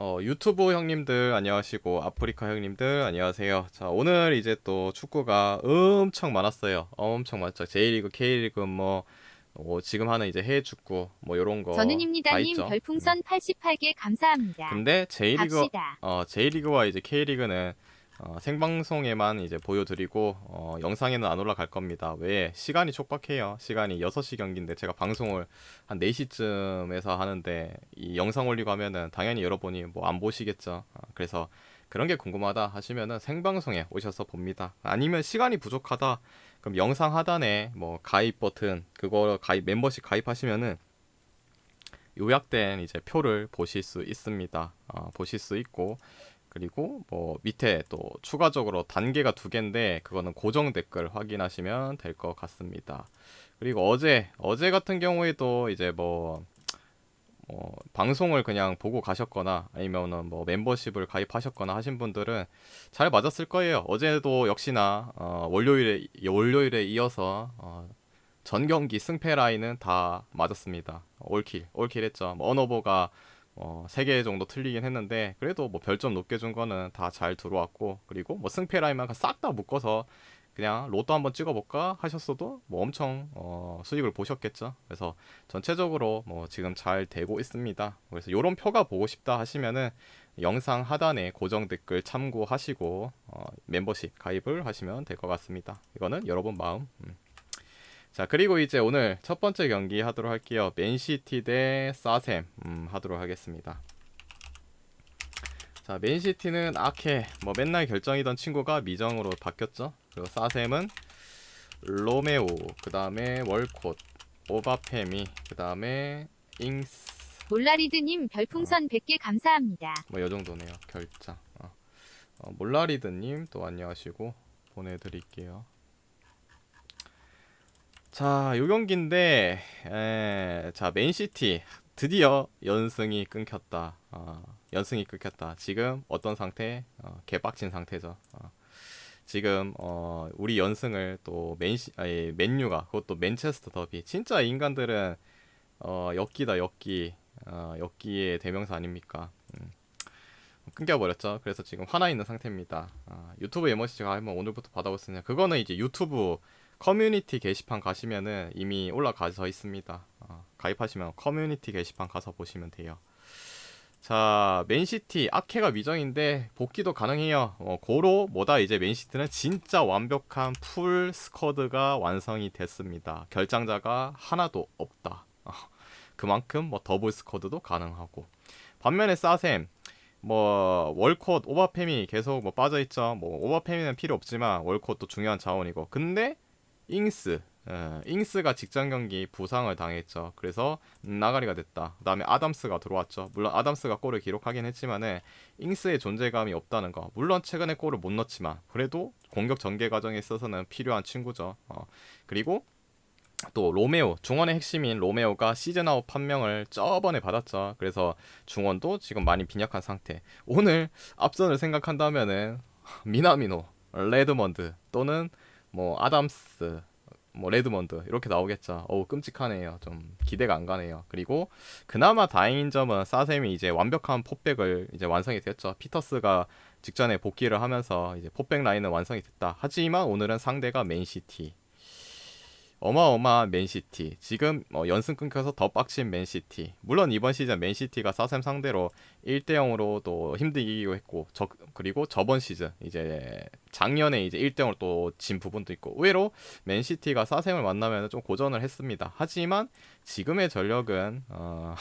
어, 유튜브 형님들 안녕하시고 아프리카 형님들 안녕하세요. 자, 오늘 이제 또 축구가 엄청 많았어요. 엄청 많죠. J리그, K리그 뭐 어, 지금 하는 이제 해외 축구 뭐 요런 거다 저는입니다님 있죠. 별풍선 88개 감사합니다. 근데 J리그 갑시다. 어, J리그와 이제 K리그는 어, 생방송에만 이제 보여드리고 어, 영상에는 안 올라갈 겁니다. 왜? 시간이 촉박해요. 시간이 6시 경기인데 제가 방송을 한 4시쯤에서 하는데 이 영상 올리고 하면은 당연히 여러분이 뭐 안 보시겠죠. 어, 그래서 그런 게 궁금하다 하시면은 생방송에 오셔서 봅니다. 아니면 시간이 부족하다. 그럼 영상 하단에 뭐 가입 버튼 그거 가입 멤버십 가입하시면은 요약된 이제 표를 보실 수 있습니다. 어, 보실 수 있고 그리고 뭐 밑에 또 추가적으로 단계가 두 개인데 그거는 고정 댓글 확인하시면 될 것 같습니다. 그리고 어제 어제 같은 경우에도 이제 뭐 어, 방송을 그냥 보고 가셨거나 아니면은 뭐 멤버십을 가입하셨거나 하신 분들은 잘 맞았을 거예요. 어제도 역시나 어, 월요일에 월요일에 이어서 어, 전 경기 승패 라인은 다 맞았습니다. 올킬 올킬 했죠. 뭐 언어버가 어, 3개 정도 틀리긴 했는데 그래도 뭐 별점 높게 준 거는 다 잘 들어왔고 그리고 뭐 승패 라인만 싹 다 묶어서 그냥 로또 한번 찍어볼까 하셨어도 뭐 엄청 어, 수익을 보셨겠죠. 그래서 전체적으로 뭐 지금 잘 되고 있습니다. 그래서 요런 표가 보고 싶다 하시면은 영상 하단에 고정 댓글 참고하시고 어, 멤버십 가입을 하시면 될 것 같습니다. 이거는 여러분 마음. 음. 자 그리고 이제 오늘 첫 번째 경기 하도록 할게요. 맨시티 대 사셈 음, 하도록 하겠습니다. 자 맨시티는 아케 뭐 맨날 결정이던 친구가 미정으로 바뀌었죠. 그리고 사셈은 로메오 그 다음에 월콧 오바페미 그 다음에 잉스 몰라리드님 별풍선 100개 감사합니다. 뭐 요 정도네요 결장 어. 어, 몰라리드님 또 안녕하시고 보내드릴게요 자 요 경기인데 에, 자 맨시티 드디어 연승이 끊겼다 어, 연승이 끊겼다 지금 어떤 상태 어, 개빡친 상태죠 어. 지금 어, 우리 연승을 또 맨시 아니 맨유가 그것도 맨체스터 더비 진짜 인간들은 어, 엽기다 엽기 어, 엽기의 대명사 아닙니까 음. 끊겨버렸죠. 그래서 지금 화나 있는 상태입니다. 아, 유튜브 에머시 제가 한번 오늘부터 받아봤으냐. 그거는 이제 유튜브 커뮤니티 게시판 가시면은 이미 올라가서 있습니다. 아, 가입하시면 커뮤니티 게시판 가서 보시면 돼요. 자, 맨시티 아케가 미정인데 복귀도 가능해요. 어, 고로 뭐다 이제 맨시티는 진짜 완벽한 풀 스쿼드가 완성이 됐습니다. 결장자가 하나도 없다. 어, 그만큼 뭐 더블 스쿼드도 가능하고. 반면에 사셈 뭐 월콧 오버팸이 계속 뭐 빠져 있죠. 뭐 오버팸이는 필요 없지만 월콧도 중요한 자원이고. 근데 잉스 어, 잉스가 직전 경기 부상을 당했죠. 그래서 나가리가 됐다. 그다음에 아담스가 들어왔죠. 물론 아담스가 골을 기록하긴 했지만은 잉스의 존재감이 없다는 거. 물론 최근에 골을 못 넣었지만 그래도 공격 전개 과정에 있어서는 필요한 친구죠. 어, 그리고 또 로메오 중원의 핵심인 로메오가 시즌 아웃 판명을 저번에 받았죠. 그래서 중원도 지금 많이 빈약한 상태. 오늘 앞선을 생각한다면은 미나미노, 레드먼드 또는 뭐 아담스, 뭐 레드먼드 이렇게 나오겠죠. 어우 끔찍하네요. 좀 기대가 안 가네요. 그리고 그나마 다행인 점은 사셈이 이제 완벽한 포백을 이제 완성이 됐죠. 피터스가 직전에 복귀를 하면서 이제 포백 라인은 완성이 됐다. 하지만 오늘은 상대가 맨시티. 어마어마한 맨시티. 지금 어, 연승 끊겨서 더 빡친 맨시티. 물론 이번 시즌 맨시티가 사셈 상대로 1대 0으로 또 힘들기도 했고, 저, 그리고 저번 시즌 이제 작년에 이제 1대 0으로 또 진 부분도 있고, 의외로 맨시티가 사셈을 만나면 좀 고전을 했습니다. 하지만 지금의 전력은 어,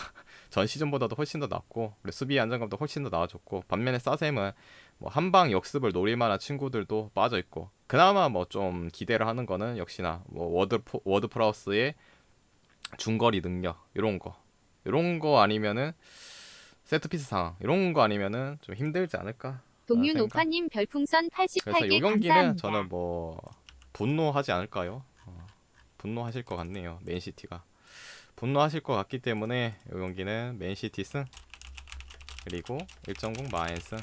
전 시즌보다도 훨씬 더 낫고, 그리고 수비 안정감도 훨씬 더 나아졌고, 반면에 사셈은 뭐 한방 역습을 노릴 만한 친구들도 빠져 있고 그나마 뭐 좀 기대를 하는 거는 역시나 뭐 워드 포- 워드 프라우스의 중거리 능력 이런 거 이런 거 아니면은 세트피스 상황 이런 거 아니면은 좀 힘들지 않을까 동윤. 오파님 별풍선 그래서 이 88개 경기는 감사합니다. 저는 뭐 분노하지 않을까요 어, 분노하실 것 같네요 맨시티가 분노하실 것 같기 때문에 이 경기는 맨시티 승 그리고 1.0 마인승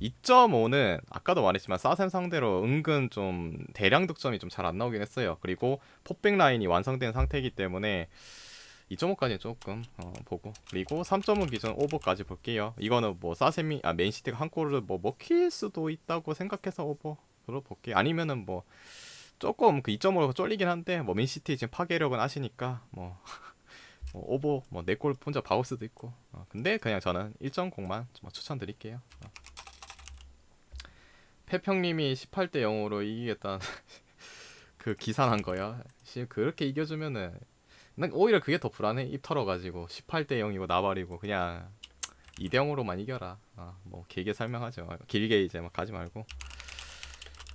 2.5는 아까도 말했지만 사셈 상대로 은근 좀 대량 득점이 좀 잘 안 나오긴 했어요. 그리고 포백 라인이 완성된 상태이기 때문에 2.5까지 조금 어, 보고 그리고 3.5 기준 오버까지 볼게요. 이거는 뭐 사세미 아 맨시티가 한 골을 뭐 먹힐 수도 있다고 생각해서 오버로 볼게요. 아니면은 뭐 조금 그 2.5로 쫄리긴 한데 뭐 맨시티 지금 파괴력은 아시니까 뭐, 뭐 오버 뭐 네골 혼자 박을 수도 있고 어, 근데 그냥 저는 1.0만 좀 추천드릴게요. 어. 패평님이 18대 0으로 이기겠다는 그 기산한 거야. 씨, 그렇게 이겨주면은 난 오히려 그게 더 불안해. 입 털어가지고 18대 0이고 나발이고 그냥 2대 0으로만 이겨라. 아, 뭐 길게 설명하죠. 길게 이제 막 가지 말고.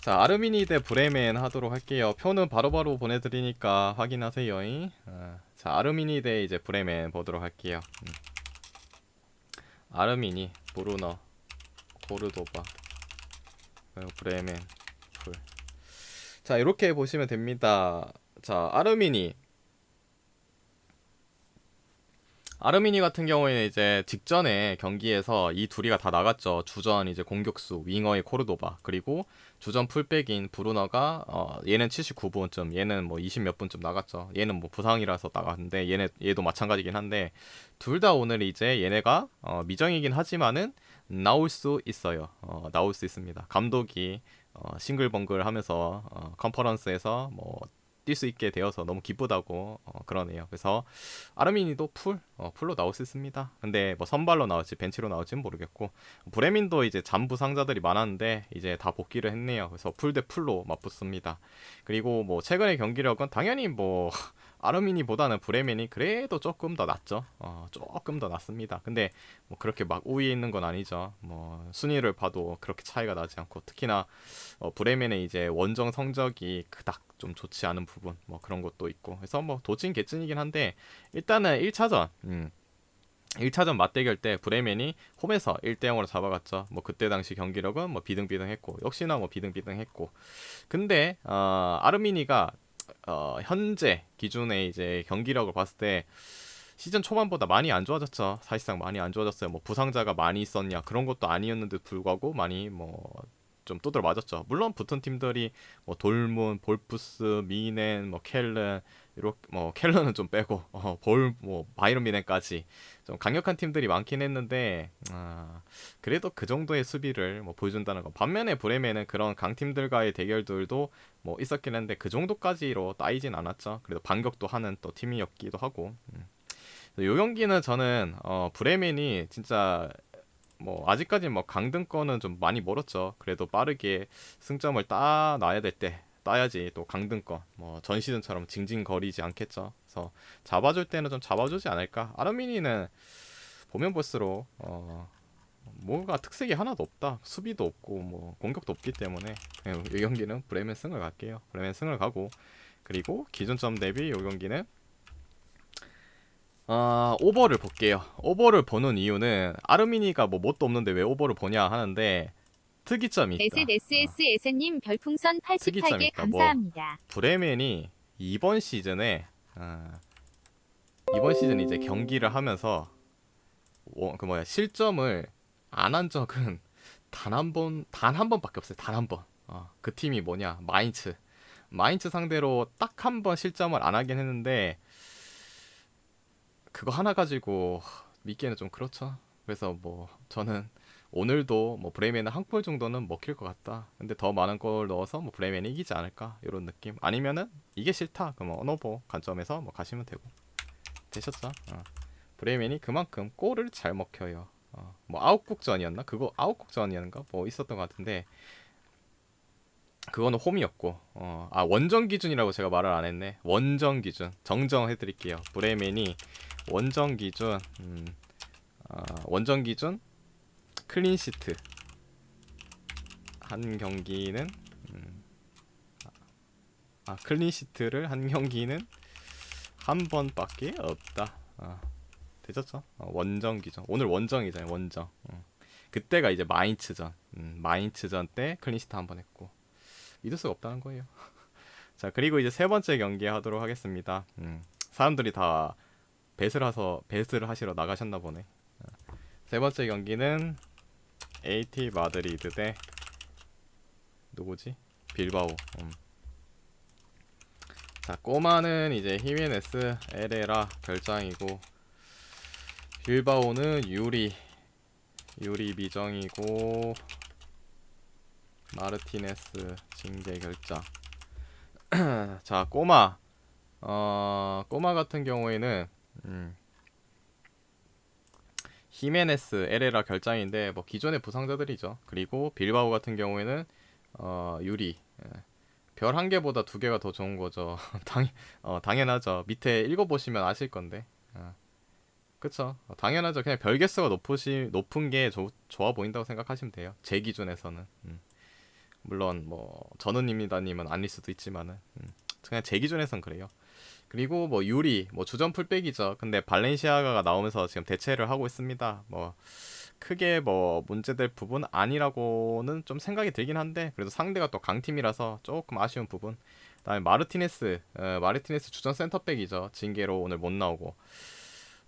자 아르미니 대 브레멘 하도록 할게요. 표는 바로바로 보내드리니까 확인하세요. 아, 자 아르미니 대 이제 브레멘 보도록 할게요. 음. 아르미니, 브루너, 고르도바, 브레멘, 풀. 자 이렇게 보시면 됩니다. 자 아르미니 아르미니 같은 경우에는 이제 직전에 경기에서 이 둘이가 다 나갔죠. 주전 이제 공격수 윙어의 코르도바 그리고 주전 풀백인 브루너가 어 얘는 79분쯤 얘는 뭐 20 몇 분쯤 나갔죠. 얘는 뭐 부상이라서 나갔는데 얘네 얘도 마찬가지긴 한데 둘 다 오늘 이제 얘네가 어 미정이긴 하지만은 나올 수 있어요. 어 나올 수 있습니다. 감독이 어 싱글벙글 하면서 어 컨퍼런스에서 뭐 뛸 수 있게 되어서 너무 기쁘다고 어, 그러네요. 그래서 아르미니도 풀 어, 풀로 나올 수 있습니다. 근데 뭐 선발로 나올지 벤치로 나올지는 모르겠고 브레민도 이제 잠 부상자들이 많았는데 이제 다 복귀를 했네요. 그래서 풀 대 풀로 맞붙습니다. 그리고 뭐 최근의 경기력은 당연히 뭐 아르미니보다는 브레멘이 그래도 조금 더 낫죠. 어, 조금 더 낫습니다. 근데 뭐 그렇게 막 우위에 있는 건 아니죠. 뭐 순위를 봐도 그렇게 차이가 나지 않고 특히나 어, 브레멘의 이제 원정 성적이 그닥 좀 좋지 않은 부분 뭐 그런 것도 있고 그래서 뭐 도찐 개찐이긴 한데 일단은 1차전 음. 1차전 맞대결 때 브레멘이 홈에서 1대 0으로 잡아갔죠. 뭐 그때 당시 경기력은 뭐 비등비등했고 역시나 뭐 비등비등했고. 근데 어, 아르미니가 어, 현재 기준의 이제 경기력을 봤을 때 시즌 초반보다 많이 안 좋아졌죠. 사실상 많이 안 좋아졌어요. 뭐 부상자가 많이 있었냐 그런 것도 아니었는데 불구하고 많이 뭐좀 두드려 맞았죠. 물론 붙은 팀들이 뭐 돌문, 볼프스, 미넨, 뭐 켈른 이렇게 뭐 켈런은 좀 빼고 어, 볼 뭐 바이런 미넨까지 좀 강력한 팀들이 많긴 했는데 아, 그래도 그 정도의 수비를 뭐 보여준다는 거. 반면에 브레멘은 그런 강팀들과의 대결들도 뭐 있었긴 했는데 그 정도까지로 따이진 않았죠. 그래도 반격도 하는 또 팀이었기도 하고. 음. 요 경기는 저는 어, 브레멘이 진짜 뭐 아직까지 뭐 강등권은 좀 많이 멀었죠. 그래도 빠르게 승점을 따 놔야 될 때 따야지 또 강등권 뭐 전 시즌처럼 징징거리지 않겠죠. 그래서 잡아줄 때는 좀 잡아주지 않을까. 아르미니는 보면 볼수록 어 뭔가 특색이 하나도 없다. 수비도 없고 뭐 공격도 없기 때문에 이 경기는 브레멘 승을 갈게요. 브레멘 승을 가고 그리고 기준점 대비 이 경기는 아 오버를 볼게요. 오버를 보는 이유는 아르미니가 뭐 뭣도 없는데 왜 오버를 보냐 하는데 특이점이 있다. SNSS님 별풍선 특이점이 88개 있다. 뭐. 감사합니다. 브레멘이 이번 시즌에 아, 이번 시즌 이제 경기를 하면서 워- 그 뭐야 실점을 안 한 적은 단 한 번 단 한 번밖에 없어요. 단 한 번. 어, 그 팀이 뭐냐 마인츠. 마인츠 상대로 딱 한 번 실점을 안 하긴 했는데 그거 하나 가지고 믿기에는 좀 그렇죠. 그래서 뭐 저는 오늘도 뭐 브레멘은 한 골 정도는 먹힐 것 같다. 근데 더 많은 골 넣어서 뭐 브레멘이 이기지 않을까 이런 느낌. 아니면은 이게 싫다. 그럼 어노보 관점에서 뭐 가시면 되고 되셨죠? 어. 브레멘이 그만큼 골을 잘 먹혀요. 어. 뭐 아웃국전이었나? 그거 아웃국전이었는가? 뭐 있었던 것 같은데 그거는 홈이었고 어. 아 원정 기준이라고 제가 말을 안 했네. 원정 기준 정정해드릴게요. 브레멘이 원정 기준 음, 아, 원정 기준 클린시트 한 경기는 음, 아 클린시트를 한 경기는 한 번밖에 없다. 아, 되셨죠? 어, 원정 기준 오늘 원정이잖아요. 원정. 음. 그때가 이제 마인츠전 음, 마인츠전 때 클린시트 한 번 했고 믿을 수가 없다는 거예요. 자 그리고 이제 세 번째 경기 하도록 하겠습니다. 음, 사람들이 다 배를 하서 배스를 하시러 나가셨나 보네. 어, 세 번째 경기는 AT 마드리드 대 누구지? 빌바오. 음. 자 꼬마는 이제 히메네스 에레라 결장이고 빌바오는 유리 유리 미정이고 마르티네스 징계 결장 자 꼬마 어 꼬마 같은 경우에는 음, 히메네스 에레라 결장인데 뭐 기존의 부상자들이죠. 그리고 빌바오 같은 경우에는 어 유리. 별한 개보다 두 개가 더 좋은 거죠. 당 어, 당연하죠. 밑에 읽어보시면 아실 건데. 어. 그쵸? 어, 당연하죠. 그냥 별 개수가 높으시, 높은 게 조, 좋아 보인다고 생각하시면 돼요. 제 기준에서는. 음. 물론 뭐 전우님이다님은 아닐 수도 있지만은. 음. 그냥 제 기준에선 그래요 그리고 뭐 유리 뭐 주전 풀백이죠. 근데 발렌시아가가 나오면서 지금 대체를 하고 있습니다. 뭐 크게 뭐 문제될 부분 아니라고는 좀 생각이 들긴 한데 그래도 상대가 또 강팀이라서 조금 아쉬운 부분. 그다음에 마르티네스 어, 마르티네스 주전 센터백이죠. 징계로 오늘 못 나오고.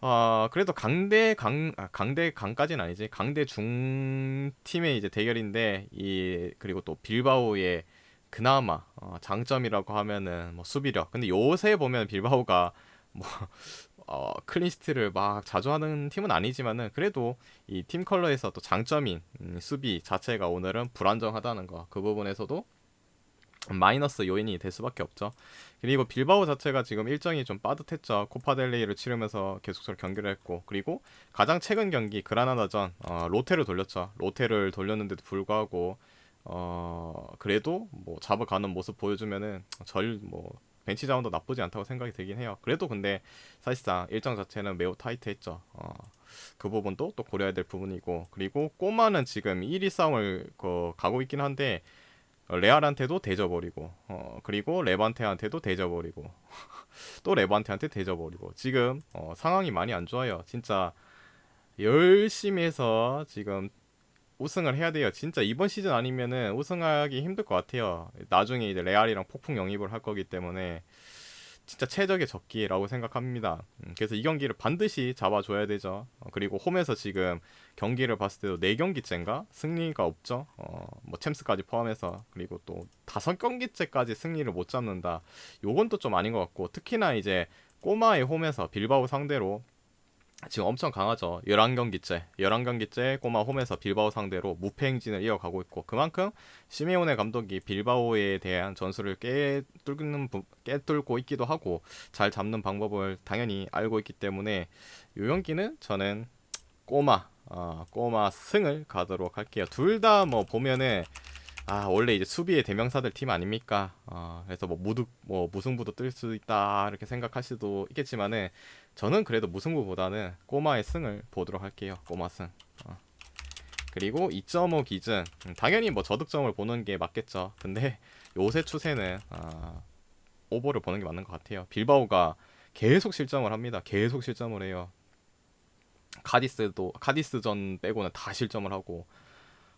어 그래도 강대 강 아, 강대 강까지는 아니지. 강대 중 팀의 이제 대결인데 이 그리고 또 빌바오의 그나마 어, 장점이라고 하면은 뭐 수비력 근데 요새 보면 빌바오가 뭐 어, 클린시트를 막 자주 하는 팀은 아니지만은 그래도 이 팀 컬러에서 또 장점인 음, 수비 자체가 오늘은 불안정하다는 거 그 부분에서도 마이너스 요인이 될 수밖에 없죠. 그리고 빌바오 자체가 지금 일정이 좀 빠듯했죠. 코파델레이를 치르면서 계속적으로 경기를 했고 그리고 가장 최근 경기 그라나다전 어, 로테를 돌렸죠. 로테를 돌렸는데도 불구하고 어 그래도 뭐 잡아가는 모습 보여주면은 절뭐 벤치 자원도 나쁘지 않다고 생각이 들긴 해요. 그래도 근데 사실상 일정 자체는 매우 타이트했죠. 어, 그 부분도 또 고려해야 될 부분이고 그리고 꼬마는 지금 1위 싸움을 그, 가고 있긴 한데 어, 레알한테도 대져버리고 어, 그리고 레반테한테도 대져버리고 또 레반테한테 대져버리고 지금 어, 상황이 많이 안 좋아요. 진짜 열심히 해서 지금 우승을 해야 돼요. 진짜 이번 시즌 아니면은 우승하기 힘들 것 같아요. 나중에 이제 레알이랑 폭풍 영입을 할 거기 때문에 진짜 최적의 적기라고 생각합니다. 음, 그래서 이 경기를 반드시 잡아줘야 되죠. 어, 그리고 홈에서 지금 경기를 봤을 때도 4경기째인가 승리가 없죠. 어, 뭐 챔스까지 포함해서 그리고 또 다섯 경기째까지 승리를 못 잡는다. 요건 또 좀 아닌 것 같고 특히나 이제 꼬마의 홈에서 빌바오 상대로 지금 엄청 강하죠. 11경기째, 11경기째 꼬마 홈에서 빌바오 상대로 무패 행진을 이어가고 있고 그만큼 시메오네 감독이 빌바오에 대한 전술을 깨뚫는 부- 깨뚫고 있기도 하고 잘 잡는 방법을 당연히 알고 있기 때문에 이 경기는 저는 꼬마 어, 꼬마 승을 가도록 할게요. 둘 다 뭐 보면은 아 원래 이제 수비의 대명사들 팀 아닙니까? 어, 그래서 뭐 무득 뭐 무승부도 뜰 수 있다 이렇게 생각할 수도 있겠지만은 저는 그래도 무승부보다는 꼬마의 승을 보도록 할게요. 꼬마 승. 어. 그리고 2.5 기준 음, 당연히 뭐 저득점을 보는 게 맞겠죠. 근데 요새 추세는 아, 오버를 보는 게 맞는 것 같아요. 빌바오가 계속 실점을 합니다. 계속 실점을 해요. 카디스도 카디스전 빼고는 다 실점을 하고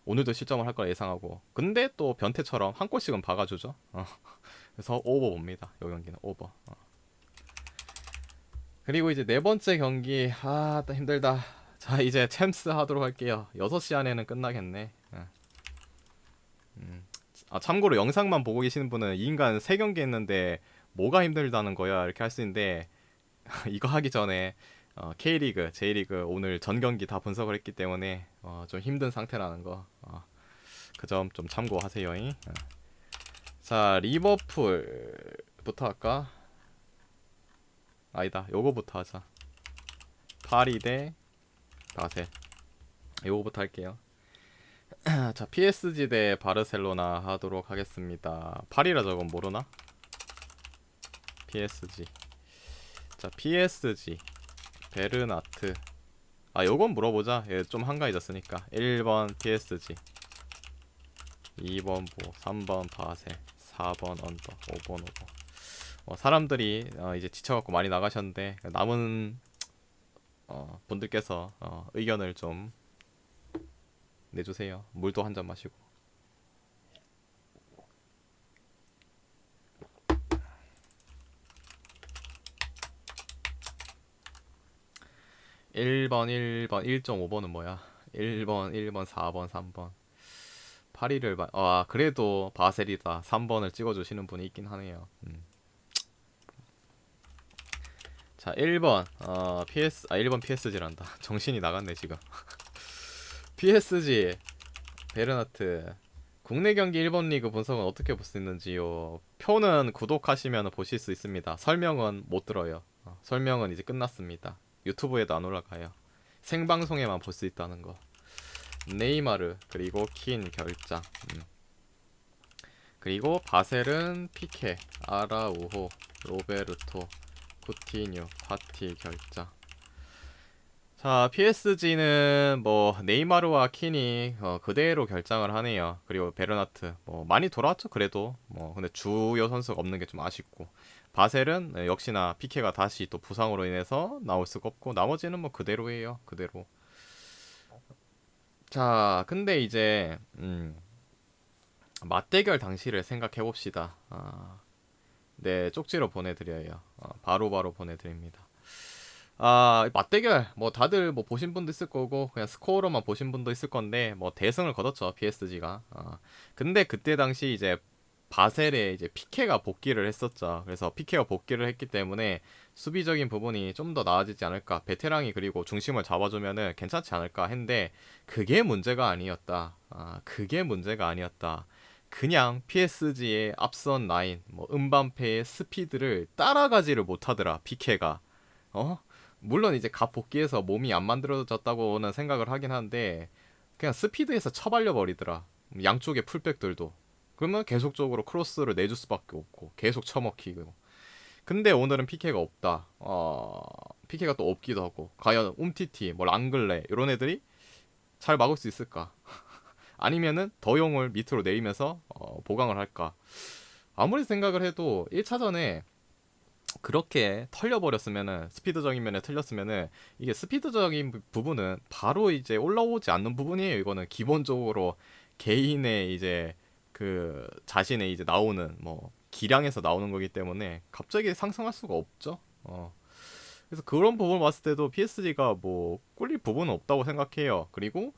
오늘도 실점을 할 거라 예상하고 근데 또 변태처럼 한 골씩은 박아주죠. 어. 그래서 오버 봅니다. 이 경기는 오버. 어. 그리고 이제 네 번째 경기 아, 또 힘들다. 자, 이제 챔스 하도록 할게요. 6시 안에는 끝나겠네. 예. 음. 아, 참고로 영상만 보고 계시는 분은 이 인간 3경기 했는데 뭐가 힘들다는 거야 이렇게 할 수 있는데 이거 하기 전에 어, K리그, J리그 오늘 전 경기 다 분석을 했기 때문에 어, 좀 힘든 상태라는 거. 어, 그점 좀 참고하세요. 잉? 어. 자, 리버풀부터 할까? 아니다. 요거부터 하자. 파리 대 바셀. 요거부터 할게요. 자, PSG 대 바르셀로나 하도록 하겠습니다. 파리라 저건 모르나? PSG. 자, PSG. 베르나트. 아, 요건 물어보자. 얘좀 한가해졌으니까. 1번 PSG. 2번 보, 3번 바셀, 4번 언더, 5번 오버. 어, 사람들이 어, 이제 지쳐갖고 많이 나가셨는데 남은 어, 분들께서 어, 의견을 좀 내주세요. 물도 한 잔 마시고. 일번일번 1.5번은 뭐야? 1번, 1번, 4번, 3번. 8위를 봐. 아, 그래도 바셀이다. 3번을 찍어 주시는 분이 있긴 하네요. 음. 자 1번 어 PS 아 1번 PSG란다. 정신이 나갔네 지금. PSG 베르나트. 국내 경기 1번 리그 분석은 어떻게 볼 수 있는지요? 표는 구독하시면 보실 수 있습니다. 설명은 못 들어요. 어, 설명은 이제 끝났습니다. 유튜브에도 안 올라가요. 생방송에만 볼 수 있다는 거. 네이마르 그리고 킨 결장. 음. 그리고 바셀은 피케 아라우호 로베르토 쿠티뉴 파티 결장 자 PSG는 뭐 네이마르와 킨이 어, 그대로 결장을 하네요. 그리고 베르나트 뭐 많이 돌아왔죠 그래도. 뭐 근데 주요 선수가 없는 게 좀 아쉽고. 바셀은 네, 역시나 피케가 다시 또 부상으로 인해서 나올 수가 없고 나머지는 뭐 그대로예요 그대로. 자 근데 이제 음 맞대결 당시를 생각해 봅시다. 아, 네 쪽지로 보내드려요. 어, 바로바로 보내드립니다. 아 맞대결. 뭐 다들 뭐 보신 분도 있을 거고 그냥 스코어로만 보신 분도 있을 건데 뭐 대승을 거뒀죠 PSG가. 아, 근데 그때 당시 이제 바셀에 이제 피케가 복귀를 했었죠. 그래서 피케가 복귀를 했기 때문에 수비적인 부분이 좀 더 나아지지 않을까. 베테랑이 그리고 중심을 잡아주면은 괜찮지 않을까 했는데 그게 문제가 아니었다. 아 그게 문제가 아니었다 그냥 PSG의 앞선 라인 뭐 음반페의 스피드를 따라가지를 못하더라 피케가. 어? 물론 이제 갓 복귀해서 몸이 안 만들어졌다고는 생각을 하긴 하는데 그냥 스피드에서 처발려 버리더라 양쪽의 풀백들도. 그러면 계속적으로 크로스를 내줄 수밖에 없고 계속 처먹히고. 근데 오늘은 피케가 없다. 어 피케가 또 없기도 하고 과연 움티티 뭐 랑글레 이런 애들이 잘 막을 수 있을까 아니면은 더용을 밑으로 내리면서 어, 보강을 할까? 아무리 생각을 해도 1차전에 그렇게 털려버렸으면은 스피드적인 면에 틀렸으면은 이게 스피드적인 부- 부분은 바로 이제 올라오지 않는 부분이에요. 이거는 기본적으로 개인의 이제 그 자신의 이제 나오는 뭐 기량에서 나오는 거기 때문에 갑자기 상승할 수가 없죠. 어. 그래서 그런 부분을 봤을 때도 PSG가 뭐 꿀릴 부분은 없다고 생각해요. 그리고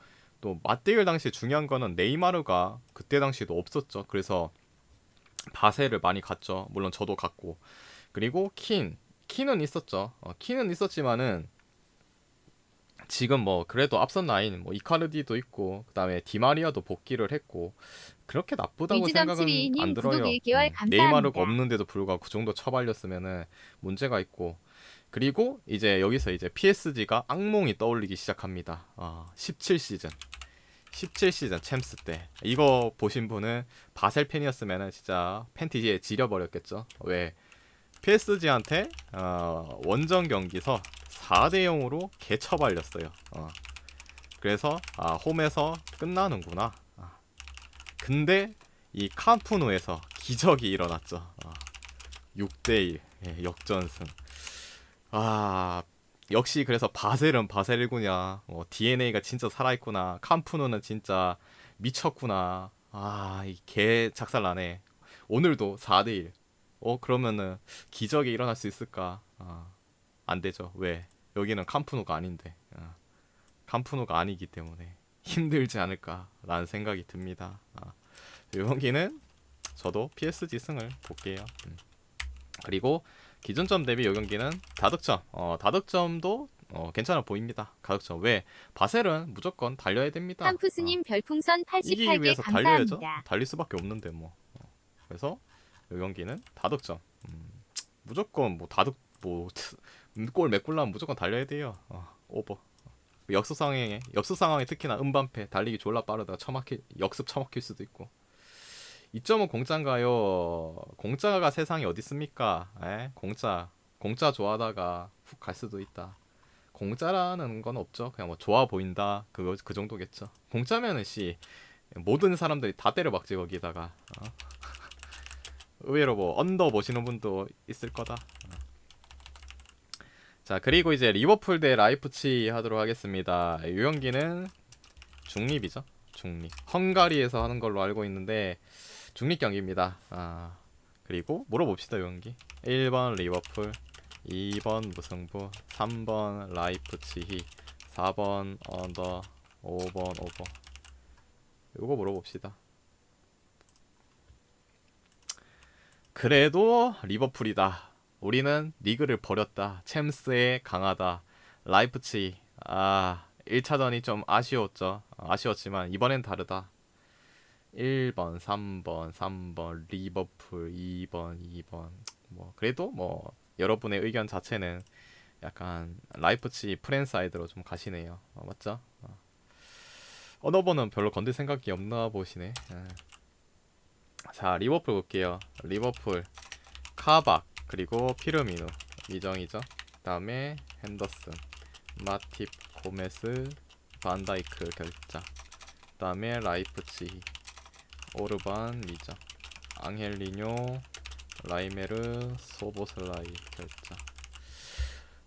또 맞대결 당시 중요한 거는 네이마르가 그때 당시도 없었죠 그래서 바세를 많이 갔죠 물론 저도 갔고 그리고 킨 킨은 있었죠. 어, 킨은 있었지만은 지금 뭐 그래도 앞선 라인 뭐 이카르디도 있고 그다음에 디마리아도 복귀를 했고 그렇게 나쁘다고 생각은 72님 안 들어요. 구독 1개월 음. 네이마르가 없는데도 불구하고 그 정도 처발렸으면은 문제가 있고 그리고 이제 여기서 이제 PSG가 악몽이 떠올리기 시작합니다. 어, 17시즌 17시즌 챔스 때 이거 보신 분은 바셀 팬이었으면은 진짜 팬티지에 지려버렸겠죠. 왜 PSG한테 어, 원정 경기서 4대 0으로 개처발렸어요. 어. 그래서 아, 홈에서 끝나는구나. 아. 근데 이 캄프누에서 기적이 일어났죠. 어. 6대 1 예, 역전승. 아 역시 그래서 바셀은 바셀이구냐. 어, DNA가 진짜 살아있구나. 캄프누는 진짜 미쳤구나. 아 이 개 작살나네. 오늘도 4대 1. 어 그러면은 기적이 일어날 수 있을까? 아, 안 되죠. 왜? 여기는 캄프누가 아닌데. 아, 캄프누가 아니기 때문에 힘들지 않을까라는 생각이 듭니다. 아, 이 경기는 저도 PSG 승을 볼게요. 음. 그리고 기준점 대비 이 경기는 다득점. 어, 다득점도 어, 괜찮아 보입니다. 가득점. 왜? 바셀은 무조건 달려야 됩니다. 어, 탐푸스님 별풍선 이기기 88개 위해서 달려야죠. 감사합니다. 달릴 수밖에 없는데 뭐. 어, 그래서 이 경기는 다득점. 음, 무조건 뭐 다득 뭐골 메꿀 나면 무조건 달려야 돼요. 어, 오버. 역습 상황에 역습 상황에 특히나 음반패 달리기 졸라 빠르다가 처막힐 역습 처막힐 수도 있고. 2점은 공짜인가요? 공짜가 세상에 어디 있습니까? 에? 공짜 공짜 좋아하다가 훅 갈 수도 있다. 공짜라는 건 없죠. 그냥 뭐 좋아 보인다 그거 그 정도겠죠. 공짜면은 씨 모든 사람들이 다 때려박지 거기다가 어? 의외로 뭐 언더 보시는 분도 있을 거다. 어. 자 그리고 이제 리버풀 대 라이프치 하도록 하겠습니다. 이 경기는 중립이죠. 중립. 헝가리에서 하는 걸로 알고 있는데 중립 경기입니다. 아 그리고 물어봅시다 이 경기. 1번 리버풀, 2번 무승부, 3번 라이프치히, 4번 언더, 5번 오버. 요거 물어봅시다. 그래도 리버풀이다. 우리는 리그를 버렸다. 챔스에 강하다. 라이프치 아 1차전이 좀 아쉬웠죠. 어, 아쉬웠지만 이번엔 다르다. 1번, 3번, 3번, 리버풀 2번, 2번. 뭐 그래도 뭐 여러분의 의견 자체는 약간 라이프치 프랜사이드로 좀 가시네요. 어, 맞죠? 어. 언어버는 별로 건들 생각이 없나 보시네. 예. 자 리버풀 볼게요. 리버풀 카박 그리고 피르미누 미정이죠. 그다음에 핸더슨, 마팁, 고메스, 반다이크 결자. 그다음에 라이프치, 오르반 미정, 앙헬리뇨, 라이메르, 소보슬라이 결자.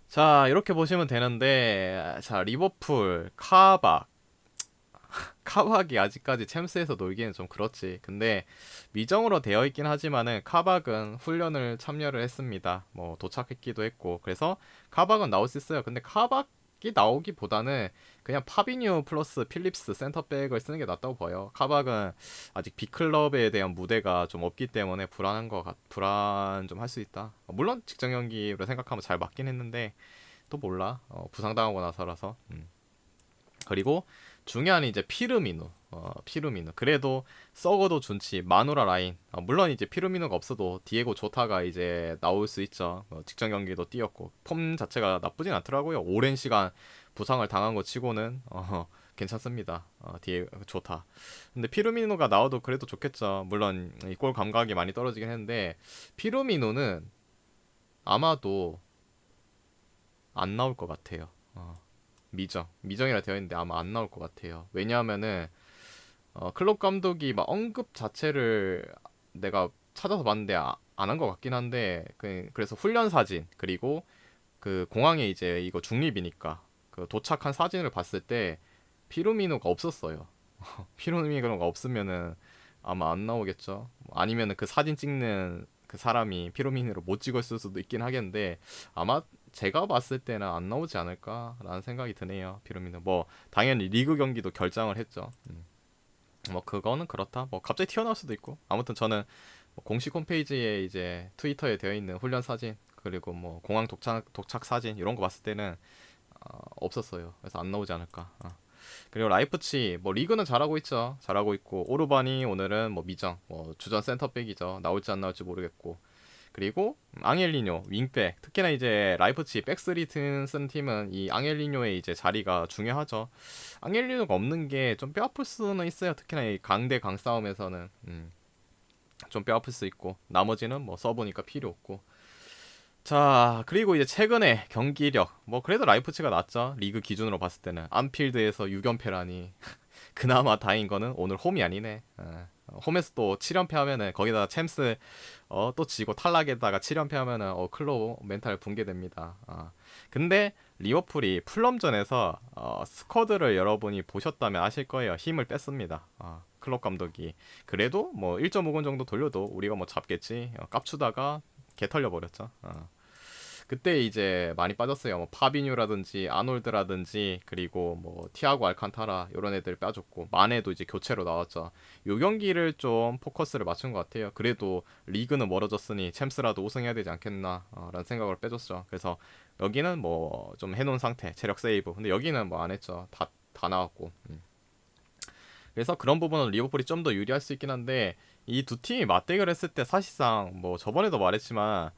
자 이렇게 보시면 되는데 자 리버풀 카박 카박이 아직까지 챔스에서 놀기엔 좀 그렇지. 근데 미정으로 되어 있긴 하지만은 카박은 훈련을 참여를 했습니다. 뭐 도착했기도 했고. 그래서 카박은 나올 수 있어요. 근데 카박 이 나오기보다는 그냥 파비뉴 플러스 필립스 센터백을 쓰는 게 낫다고 봐요. 카박은 아직 B클럽에 대한 무대가 좀 없기 때문에 불안한 거 같, 불안 좀 할 수 있다. 물론 직전 경기로 생각하면 잘 맞긴 했는데 또 몰라. 어, 부상당하고 나서라서. 음. 그리고 중요한 이제 피르미누, 어, 피르미누. 그래도 썩어도 준치 마누라 라인. 어, 물론 이제 피르미누가 없어도 디에고 조타가 이제 나올 수 있죠. 어, 직전 경기도 뛰었고 폼 자체가 나쁘진 않더라고요. 오랜 시간 부상을 당한 거 치고는 어, 괜찮습니다. 어, 디에고 조타. 근데 피르미누가 나와도 그래도 좋겠죠. 물론 이 골 감각이 많이 떨어지긴 했는데 피르미누는 아마도 안 나올 것 같아요. 어. 미정 미정이라 되어 있는데 아마 안 나올 것 같아요 왜냐하면은 어, 클럽 감독이 막 언급 자체를 내가 찾아서 봤는데 안한 것 같긴 한데 그, 그래서 훈련 사진 그리고 그 공항에 이제 이거 중립이니까 그 도착한 사진을 봤을 때 피루미노가 없었어요 피루미노가 없으면은 아마 안 나오겠죠 아니면은 그 사진 찍는 그 사람이 피루미노를 못 찍었을 수도 있긴 하겠는데 아마 제가 봤을 때는 안 나오지 않을까라는 생각이 드네요. 피르미는 뭐 당연히 리그 경기도 결장을 했죠. 음. 뭐 그거는 그렇다. 뭐 갑자기 튀어나올 수도 있고. 아무튼 저는 뭐 공식 홈페이지에 이제 트위터에 되어 있는 훈련 사진 그리고 뭐 공항 도착 도착 사진 이런 거 봤을 때는 어, 없었어요. 그래서 안 나오지 않을까. 어. 그리고 라이프치 뭐 리그는 잘하고 있죠. 잘하고 있고 오르반이 오늘은 뭐 미정 뭐 주전 센터백이죠. 나올지 안 나올지 모르겠고 그리고 앙헬리뇨 윙백 특히나 이제 라이프치 백스리 쓴 팀은 이 앙헬리뇨의 이제 자리가 중요하죠. 앙헬리뇨가 없는 게 좀 뼈 아플 수는 있어요. 특히나 이 강대 강 싸움에서는. 음, 좀 뼈 아플 수 있고 나머지는 뭐 써보니까 필요 없고. 자 그리고 이제 최근에 경기력. 뭐 그래도 라이프치가 낫죠. 리그 기준으로 봤을 때는. 안필드에서 6연패라니. 그나마 다행인 거는 오늘 홈이 아니네. 어. 홈에서 또 7연패 하면은 거기다가 챔스 어, 또 지고 탈락에다가 7연패 하면은 어, 클로 멘탈 붕괴됩니다. 어. 근데 리버풀이 풀럼전에서 어, 스쿼드를 여러분이 보셨다면 아실 거예요. 힘을 뺐습니다. 어, 클럽 감독이 그래도 뭐 1.5건 정도 돌려도 우리가 뭐 잡겠지. 어, 깝추다가 개 털려 버렸죠. 어. 그때 이제 많이 빠졌어요. 뭐 파비뉴라든지 아놀드라든지 그리고 뭐 티아고 알칸타라 이런 애들 빠졌고 마네도 이제 교체로 나왔죠. 요 경기를 좀 포커스를 맞춘 것 같아요. 그래도 리그는 멀어졌으니 챔스라도 우승해야 되지 않겠나라는 생각을 빼줬죠. 그래서 여기는 뭐 좀 해놓은 상태, 체력 세이브. 근데 여기는 뭐 안 했죠. 다 다 나왔고. 음. 그래서 그런 부분은 리버풀이 좀 더 유리할 수 있긴 한데 이 두 팀이 맞대결 했을 때 사실상 뭐 저번에도 말했지만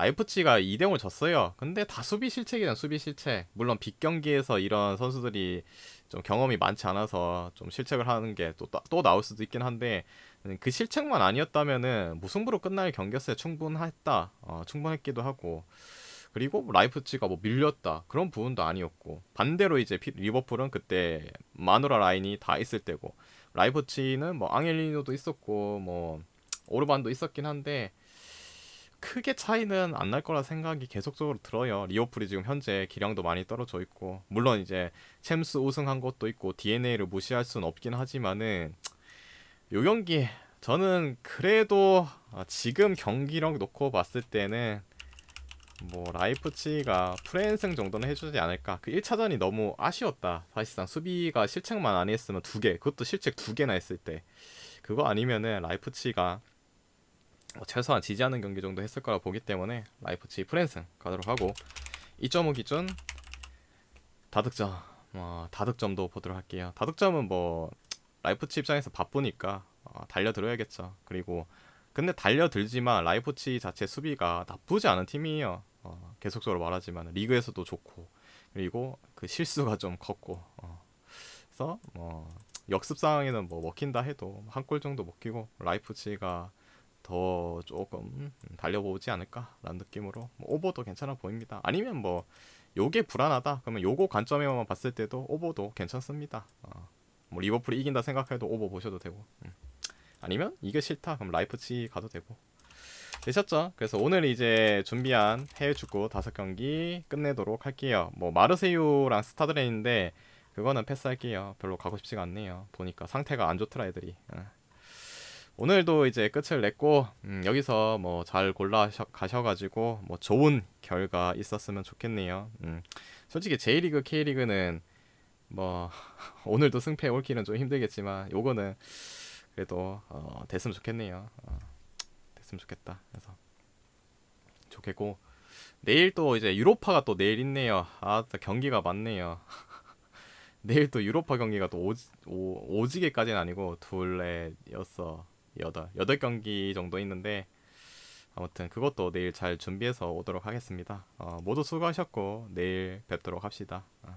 라이프치가 2대0을 졌어요. 근데 다 수비 실책이란 수비 실책. 물론 빅 경기에서 이런 선수들이 좀 경험이 많지 않아서 좀 실책을 하는 게또또 나올 수도 있긴 한데 그 실책만 아니었다면은 무승부로 끝날 경기였어요. 충분했다. 어, 충분했기도 하고. 그리고 라이프치가 뭐 밀렸다 그런 부분도 아니었고 반대로 이제 리버풀은 그때 마누라 라인이 다 있을 때고 라이프치는 뭐 앙헬리노도 있었고 뭐 오르반도 있었긴 한데 크게 차이는 안 날 거라 생각이 계속적으로 들어요. 리오풀이 지금 현재 기량도 많이 떨어져 있고 물론 이제 챔스 우승한 것도 있고 DNA를 무시할 수는 없긴 하지만은 요 경기 저는 그래도 지금 경기력 놓고 봤을 때는 뭐 라이프치가 프랜승 정도는 해주지 않을까. 그 1차전이 너무 아쉬웠다. 사실상 수비가 실책만 안 했으면 두 개, 그것도 실책 두 개나 했을 때 그거 아니면은 라이프치가 뭐 최소한 지지 않는 경기 정도 했을 거라 보기 때문에 라이프치 프랜슨 가도록 하고 2.5 기준 다득점 어, 다득점도 보도록 할게요. 다득점은 뭐 라이프치 입장에서 바쁘니까 어, 달려들어야겠죠. 그리고 근데 달려들지만 라이프치 자체 수비가 나쁘지 않은 팀이에요. 어, 계속적으로 말하지만 리그에서도 좋고 그리고 그 실수가 좀 컸고 어. 그래서 뭐 역습 상황에는 뭐 먹힌다 해도 한 골 정도 먹히고 라이프치가 더 조금 음, 달려보지 않을까라는 느낌으로 뭐 오버도 괜찮아 보입니다. 아니면 뭐 요게 불안하다 그러면 요거 관점에만 봤을 때도 오버도 괜찮습니다. 어, 뭐 리버풀이 이긴다 생각해도 오버 보셔도 되고 음. 아니면 이게 싫다 그럼 라이프치 가도 되고 되셨죠? 그래서 오늘 이제 준비한 해외 축구 다섯 경기 끝내도록 할게요. 뭐 마르세유랑 스타드레인데 그거는 패스할게요. 별로 가고 싶지가 않네요. 보니까 상태가 안 좋더라 애들이. 예. 오늘도 이제 끝을 냈고 음, 여기서 뭐 잘 골라 가셔가지고 뭐 좋은 결과 있었으면 좋겠네요. 음, 솔직히 J리그, K리그는 뭐 오늘도 승패 올기는 좀 힘들겠지만 요거는 그래도 어, 됐으면 좋겠네요. 어, 됐으면 좋겠다. 그래서 좋겠고 내일 또 이제 유로파가 또 내일 있네요. 아, 또 경기가 많네요. 내일 또 유로파 경기가 또 오, 오, 오지게까지는 아니고 여섯 여덟 여덟 경기 정도 있는데 아무튼 그것도 내일 잘 준비해서 오도록 하겠습니다. 어, 모두 수고하셨고 내일 뵙도록 합시다. 어.